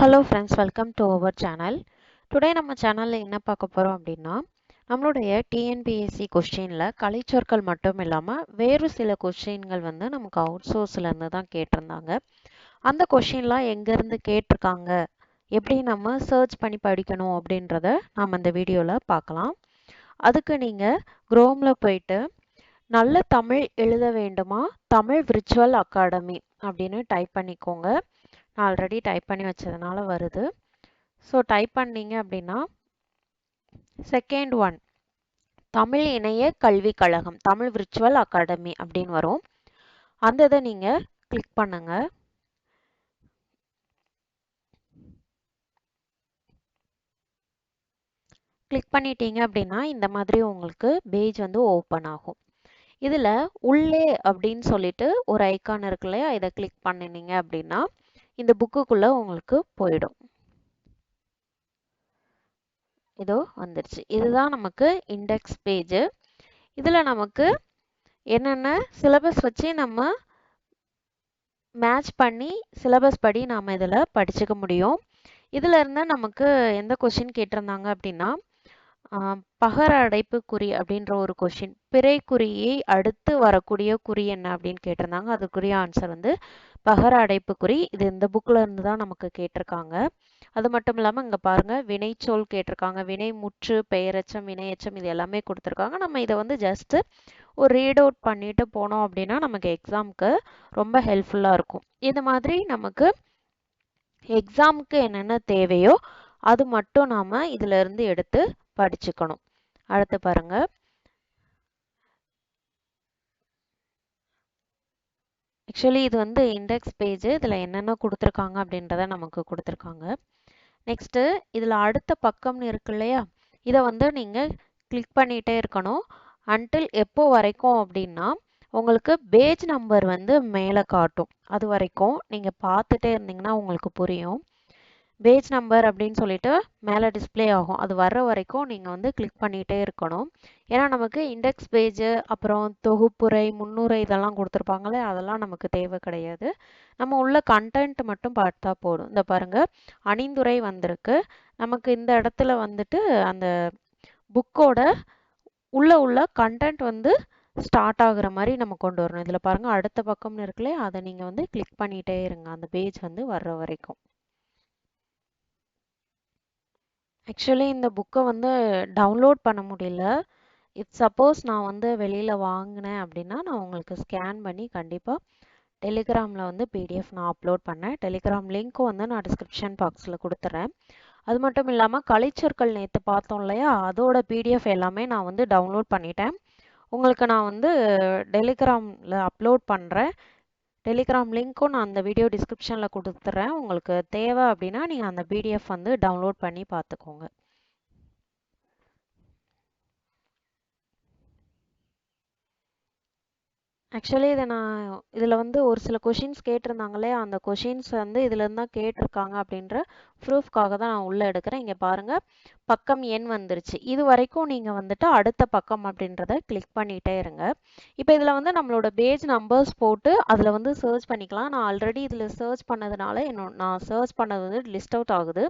Hello friends welcome to our channel today நம்ம சேனலில் என்ன பார்க்க போகிறோம் அப்படின்னா நம்மளுடைய டிஎன்பிஎஸ்சி கொஸ்டினில் கலைச்சொற்கள் மட்டும் இல்லாமல் வேறு சில கொஸ்டின்கள் வந்து நமக்கு அவுட் சோர்ஸ்லேருந்து தான் கேட்டிருந்தாங்க. அந்த கொஷின்லாம் எங்கேருந்து கேட்டிருக்காங்க? எப்படி நம்ம சர்ச் பண்ணி படிக்கணும் அப்படின்றத நாம் இந்த வீடியோவில் பார்க்கலாம். அதுக்கு நீங்கள் குரோமில் போயிட்டு நல்ல தமிழ் எழுத வேண்டுமா? தமிழ் விர்ச்சுவல் அகாடமி அப்படின்னு டைப் பண்ணிக்கோங்க. ஆல்ரெடி டைப் பண்ணி வச்சதுனால வருது. ஸோ டைப் பண்ணீங்க அப்படின்னா செகண்ட் ஒன் தமிழ் இணைய கல்விக் கழகம் தமிழ் விர்ச்சுவல் அகாடமி அப்படின்னு வரும். அந்த இதை நீங்கள் கிளிக் பண்ணுங்க. கிளிக் பண்ணிட்டீங்க அப்படின்னா இந்த மாதிரி உங்களுக்கு பேஜ் வந்து ஓப்பன் ஆகும். இதில் உள்ளே அப்படின்னு சொல்லிட்டு ஒரு ஐக்கான் இருக்கு இல்லையா? இதை கிளிக் பண்ணினீங்க அப்படின்னா இந்த புக்குக்குள்ளே உங்களுக்கு போயிடும். இதோ வந்துடுச்சு இதுதான் நமக்கு இண்டெக்ஸ் பேஜு இதில் நமக்கு என்னென்ன சிலபஸ் வச்சு நம்ம மேட்ச் பண்ணி சிலபஸ் படி நாம் இதில் படிச்சுக்க முடியும். இதில் நமக்கு எந்த கொஷின் கேட்டிருந்தாங்க அப்படின்னா பகர அடைப்பு குறி அப்படின்ற ஒரு கொஷின் பிறை குறியை அடுத்து வரக்கூடிய குறி என்ன அப்படின்னு கேட்டிருந்தாங்க. அதுக்குரிய ஆன்சர் வந்து பகர அடைப்பு குறி இது இந்த புக்கில் இருந்து தான் நமக்கு கேட்டிருக்காங்க. அது மட்டும் இல்லாமல் இங்கே பாருங்கள் வினைச்சொல் கேட்டிருக்காங்க. வினை முற்று பெயரச்சம் வினையச்சம் இது எல்லாமே கொடுத்துருக்காங்க. நம்ம இதை வந்து ஜஸ்ட்டு ஒரு ரீட் அவுட் பண்ணிட்டு போனோம் அப்படின்னா நமக்கு எக்ஸாமுக்கு ரொம்ப ஹெல்ப்ஃபுல்லாக இருக்கும். இது மாதிரி நமக்கு எக்ஸாமுக்கு என்னென்ன தேவையோ அது மட்டும் நாம் இதிலிருந்து எடுத்து படிச்சுக்கணும். அடுத்து பாருங்க. ஆக்சுவலி இது வந்து இண்டெக்ஸ் பேஜ் இதில் என்னென்ன கொடுத்துருக்காங்க அப்படின்றத நமக்கு கொடுத்துருக்காங்க. நெக்ஸ்ட்டு இதில் அடுத்த பக்கம்னு இருக்கு இல்லையா? இதை வந்து நீங்கள் கிளிக் பண்ணிகிட்டே இருக்கணும். அன்டில் எப்போ வரைக்கும் அப்படின்னா உங்களுக்கு பேஜ் நம்பர் வந்து மேலே காட்டும். அது வரைக்கும் நீங்கள் பார்த்துட்டே இருந்தீங்கன்னா உங்களுக்கு புரியும். பேஜ் நம்பர் அப்படின்னு சொல்லிட்டு மேலே டிஸ்பிளே ஆகும். அது வர்ற வரைக்கும் நீங்கள் வந்து கிளிக் பண்ணிகிட்டே இருக்கணும். ஏன்னா நமக்கு இண்டெக்ஸ் பேஜு அப்புறம் தொகுப்புரை முன்னுரை இதெல்லாம் கொடுத்துருப்பாங்களே அதெல்லாம் நமக்கு தேவை கிடையாது. நம்ம உள்ள கண்டென்ட் மட்டும் பார்த்தா போதும். இந்த பாருங்கள் அணிந்துரை வந்திருக்கு. நமக்கு இந்த இடத்துல வந்துட்டு அந்த புக்கோட உள்ள உள்ள கண்டென்ட் வந்து ஸ்டார்ட் ஆகுற மாதிரி நம்ம கொண்டு வரணும். இதில் பாருங்கள் அடுத்த பக்கம்னு இருக்குல்லையே அதை நீங்கள் வந்து கிளிக் பண்ணிகிட்டே இருங்க. அந்த பேஜ் வந்து வர்ற வரைக்கும். ஆக்சுவலி இந்த புக்கை வந்து டவுன்லோட் பண்ண முடியல. இட் சப்போஸ் நான் வந்து வெளியில் வாங்கினேன் அப்படின்னா நான் உங்களுக்கு ஸ்கேன் பண்ணி கண்டிப்பாக டெலிகிராமில் வந்து பிடிஎஃப் நான் அப்லோட் பண்ணேன். டெலிகிராம் லிங்க்கும் வந்து நான் டிஸ்கிரிப்ஷன் பாக்ஸில் கொடுத்துட்றேன் அது மட்டும் இல்லாமல் கலைச்சொற்கள் நேற்று பார்த்தோம் இல்லையா? அதோட பிடிஎஃப் எல்லாமே நான் வந்து டவுன்லோட் பண்ணிட்டேன். உங்களுக்கு நான் வந்து டெலிகிராமில் அப்லோட் பண்ணுறேன் டெலிகிராம் லிங்க்கும் நான் அந்த வீடியோ டிஸ்கிரிப்ஷனில் கொடுத்துட்றேன் உங்களுக்கு தேவை அப்படின்னா நீங்கள் அந்த பிடிஎஃப் வந்து டவுன்லோட் பண்ணி பார்த்துக்கோங்க. ஆக்சுவலி இதை நான் இதில் வந்து ஒரு சில கொஷின்ஸ் கேட்டிருந்தாங்களே அந்த கொஷின்ஸ் வந்து இதுலேருந்து தான் கேட்டிருக்காங்க அப்படின்ற ப்ரூஃப்காக தான் நான் உள்ளே எடுக்கிறேன். இங்கே பாருங்கள் பக்கம் எண் வந்துருச்சு. இது வரைக்கும் நீங்கள் வந்துட்டு அடுத்த பக்கம் அப்படின்றத கிளிக் பண்ணிகிட்டே இருங்க. இப்போ இதில் வந்து நம்மளோட பேஜ் நம்பர்ஸ் போட்டு அதில் வந்து சர்ச் பண்ணிக்கலாம். நான் ஆல்ரெடி இதில் சர்ச் பண்ணதுனால என்னோட நான் சர்ச் பண்ணது வந்து லிஸ்ட் அவுட் ஆகுது.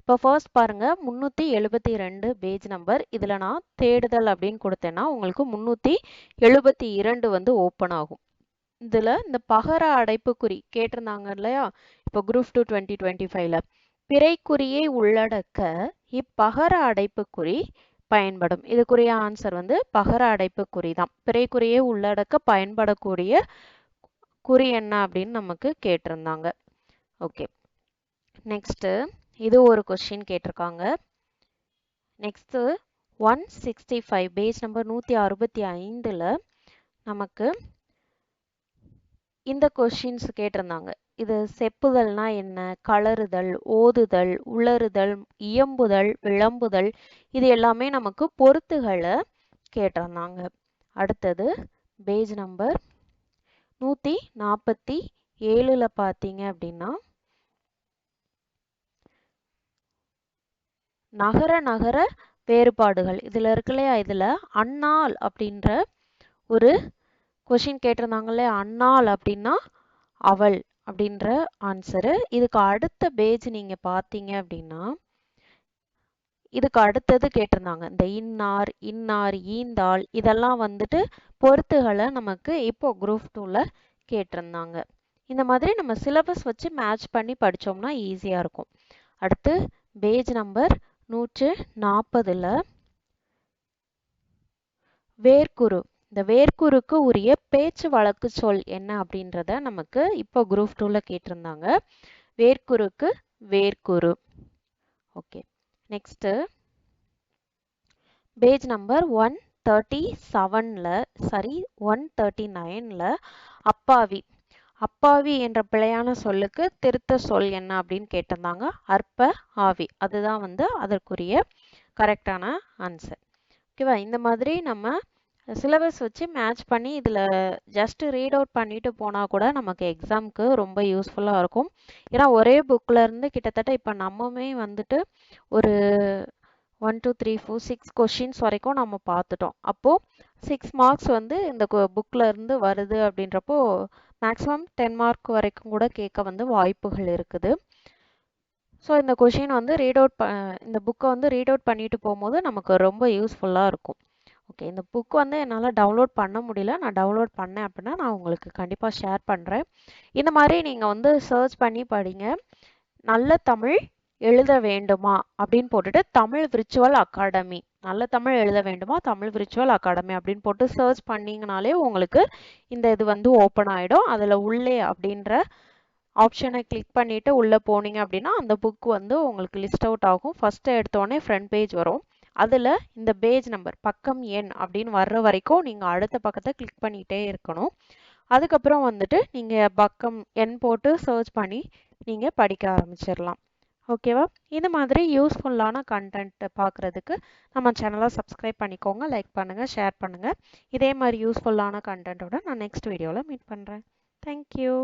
இப்போ ஃபர்ஸ்ட் பாருங்கள் முந்நூற்றி எழுபத்தி ரெண்டு பேஜ் நம்பர் இதில் நான் தேடுதல் அப்படின்னு கொடுத்தேன்னா உங்களுக்கு முந்நூற்றி எழுபத்தி இரண்டு வந்து ஓப்பன் ஆகும் இதில் இந்த பகர அடைப்புக்குறி கேட்டிருந்தாங்க இல்லையா? இப்போ குரூப் டூ டுவெண்ட்டி டுவெண்ட்டி ஃபைவ்ல பிறைக்குறியை உள்ளடக்க இப்பகர அடைப்புக்குறி பயன்படும். இதுக்குரிய ஆன்சர் வந்து பகர அடைப்புக்குறி தான். பிறைக்குறியை உள்ளடக்க பயன்படக்கூடிய குறி என்ன அப்படின்னு நமக்கு கேட்டிருந்தாங்க. ஓகே நெக்ஸ்ட்டு இது ஒரு கொஸ்டின் கேட்டிருக்காங்க. Next one sixty five page number நூற்றி அறுபத்தி ஐந்தில் நமக்கு இந்த கொஷின்ஸ் கேட்டிருந்தாங்க. இது செப்புதல்னா என்ன? கலருதல் ஓதுதல் உளறுதல் இயம்புதல் விளம்புதல் இது எல்லாமே நமக்கு பொருத்துகளை கேட்டிருந்தாங்க. அடுத்தது பேஜ் நம்பர் நூற்றி நாற்பத்தி ஏழில் பார்த்தீங்க அப்படின்னா நகர நகர வேறுபாடுகள். இதில் இருக்கு இல்லையா இதில் அண்ணால் அப்படின்ற ஒரு கொஷின் கேட்டிருந்தாங்களே அண்ணாள் அப்படின்னா அவள் அப்படின்ற ஆன்சரு இதுக்கு அடுத்த பேஜ் நீங்கள் பார்த்தீங்க அப்படின்னா இதுக்கு அடுத்தது கேட்டிருந்தாங்க. இந்த இன்னார் இன்னார் ஈந்தாள் இதெல்லாம் வந்துட்டு பொருத்துகளை நமக்கு இப்போ குரூப் டூவில் கேட்டிருந்தாங்க. இந்த மாதிரி நம்ம சிலபஸ் வச்சு மேட்ச் பண்ணி படித்தோம்னா ஈஸியாக இருக்கும். அடுத்து பேஜ் நம்பர் நூற்று நாற்பதில் வேர்க்குரு. இந்த வேர்க்குருக்கு உரிய பேச்சு வழக்கு சொல் என்ன அப்படின்றத நமக்கு இப்போ குரூப் டூவில் கேட்டிருந்தாங்க. வேர்க்குருக்கு வேர்க்குரு okay next page number one thirty செவனில் சாரி ஒன் தேர்ட்டி நைனில் அப்பாவி. அப்பாவி என்ற பிழையான சொல்லுக்கு திருத்த சொல் என்ன அப்படின்னு கேட்டிருந்தாங்க. அற்ப ஆவி. அதுதான் வந்து அதற்குரிய கரெக்டான ஆன்சர் ஓகேவா இந்த மாதிரி நம்ம சிலபஸ் வச்சு மேட்ச் பண்ணி இதில் ஜஸ்ட் ரீட் அவுட் பண்ணிட்டு போனால் கூட நமக்கு எக்ஸாமுக்கு ரொம்ப யூஸ்ஃபுல்லாக இருக்கும். ஏன்னா ஒரே புக்கில் இருந்து கிட்டத்தட்ட இப்போ நம்மமே வந்துட்டு ஒரு one two three four six questions வரைக்கும் நம்ம பார்த்துட்டோம். அப்போது சிக்ஸ் மார்க்ஸ் வந்து இந்த புக்கில் இருந்து வருது அப்படின்றப்போ மேக்ஸிமம் டென் மார்க் வரைக்கும் கூட கேட்க வந்து வாய்ப்புகள் இருக்குது. ஸோ இந்த கொஷின் வந்து ரீட் அவுட் ப இந்த புக்கை வந்து ரீட் அவுட் பண்ணிட்டு போகும்போது நமக்கு ரொம்ப யூஸ்ஃபுல்லாக இருக்கும். ஓகே. இந்த புக் வந்து என்னால் டவுன்லோட் பண்ண முடியல. நான் டவுன்லோட் பண்ணேன் அப்படின்னா நான் உங்களுக்கு கண்டிப்பாக ஷேர் பண்ணுறேன் இந்த மாதிரி நீங்கள் வந்து சர்ச் பண்ணி படிங்க. நல்ல தமிழ் எழுத வேண்டுமா? அப்படின்னு போட்டுட்டு தமிழ் விர்ச்சுவல் அகாடமி நல்ல தமிழ் எழுத வேண்டுமா? தமிழ் விர்ச்சுவல் அகாடமி அப்படின்னு போட்டு சர்ச் பண்ணிங்கனாலே உங்களுக்கு இந்த இது வந்து ஓப்பன் ஆகிடும் அதில் உள்ளே அப்படின்ற ஆப்ஷனை கிளிக் பண்ணிவிட்டு உள்ளே போனீங்க அப்படின்னா அந்த புக் வந்து உங்களுக்கு லிஸ்ட் அவுட் ஆகும். ஃபஸ்ட்டு எடுத்தோடனே ஃப்ரண்ட் பேஜ் வரும். அதில் இந்த பேஜ் நம்பர் பக்கம் எண் அப்படின்னு வர்ற வரைக்கும் நீங்கள் அடுத்த பக்கத்தை கிளிக் பண்ணிகிட்டே இருக்கணும். அதுக்கப்புறம் வந்துட்டு நீங்கள் பக்கம் எண் போட்டு சர்ச் பண்ணி நீங்கள் படிக்க ஆரம்பிச்சிடலாம். ஓகேவா இந்த மாதிரி யூஸ்ஃபுல்லான கண்டென்ட் பார்க்குறதுக்கு நம்ம சேனலை சப்ஸ்கிரைப் பண்ணிக்கோங்க லைக் பண்ணுங்கள் ஷேர் பண்ணுங்கள் இதே மாதிரி யூஸ்ஃபுல்லான கண்டென்ட்டோட நான் நெக்ஸ்ட் வீடியோவில் மீட் பண்ணுறேன் தேங்க்யூ